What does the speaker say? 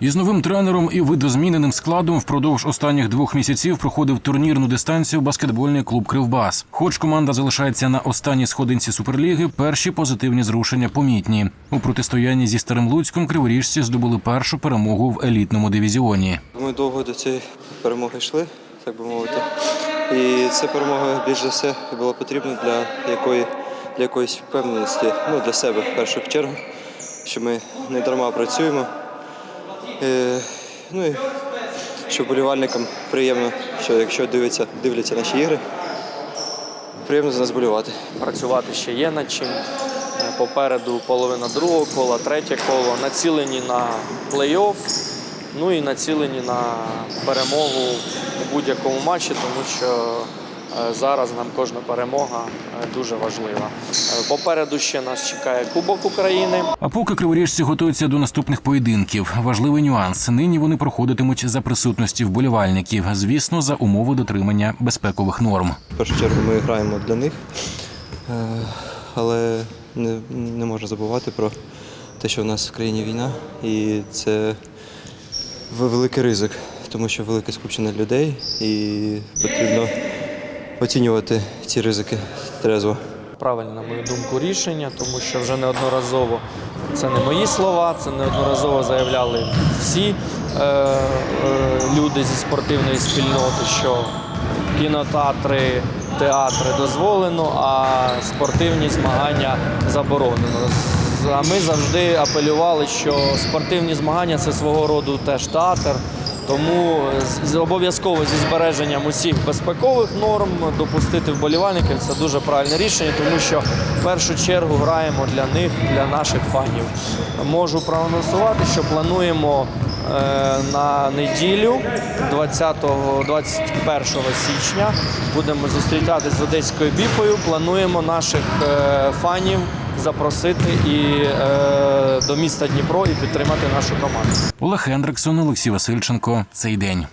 Із новим тренером і видозміненим складом впродовж останніх двох місяців проходив турнірну дистанцію баскетбольний клуб Кривбас. Хоч команда залишається на останній сходинці суперліги, перші позитивні зрушення помітні. У протистоянні зі старим Луцьком криворіжці здобули першу перемогу в елітному дивізіоні. Ми довго до цієї перемоги йшли, так би мовити. І ця перемога більш за все була потрібна для якої для якоїсь впевненості, ну для себе в першу чергу, що ми не дарма працюємо. Е, ну і що болівальникам приємно, що якщо дивляться, дивляться наші ігри, приємно за нас болювати. Працювати ще є над чим. Е, Попереду половина другого кола, третє коло, націлені на плей-офф, ну і націлені на перемогу у будь-якому матчі, тому що зараз нам кожна перемога е, дуже важлива. Е, Попереду ще нас чекає Кубок України. А поки криворіжці готуються до наступних поєдинків, важливий нюанс. Нині вони проходитимуть за присутності вболівальників, звісно, за умови дотримання безпекових норм. В першу чергу ми граємо для них, е, але не, не можна забувати про те, що в нас в країні війна, і це великий ризик, тому що велике скупчення людей і потрібно оцінювати ці ризики трезво. Правильне, на мою думку, рішення, тому що вже неодноразово це не мої слова, це неодноразово заявляли всі е, е, люди зі спортивної спільноти, що кінотеатри, театри дозволено, а спортивні змагання заборонено. А ми завжди апелювали, що спортивні змагання це свого роду теж театр. Тому з- з- обов'язково зі збереженням усіх безпекових норм допустити вболівальників це дуже правильне рішення, тому що в першу чергу граємо для них, для наших фанів. Можу проанонсувати, що плануємо е, на неділю, 20 21 січня, будемо зустрічатися з одеською біпою. Плануємо наших е, фанів запросити і е, до міста Дніпро і підтримати нашу команду. Олег Хендриксон, Олексій Васильченко. Цей день.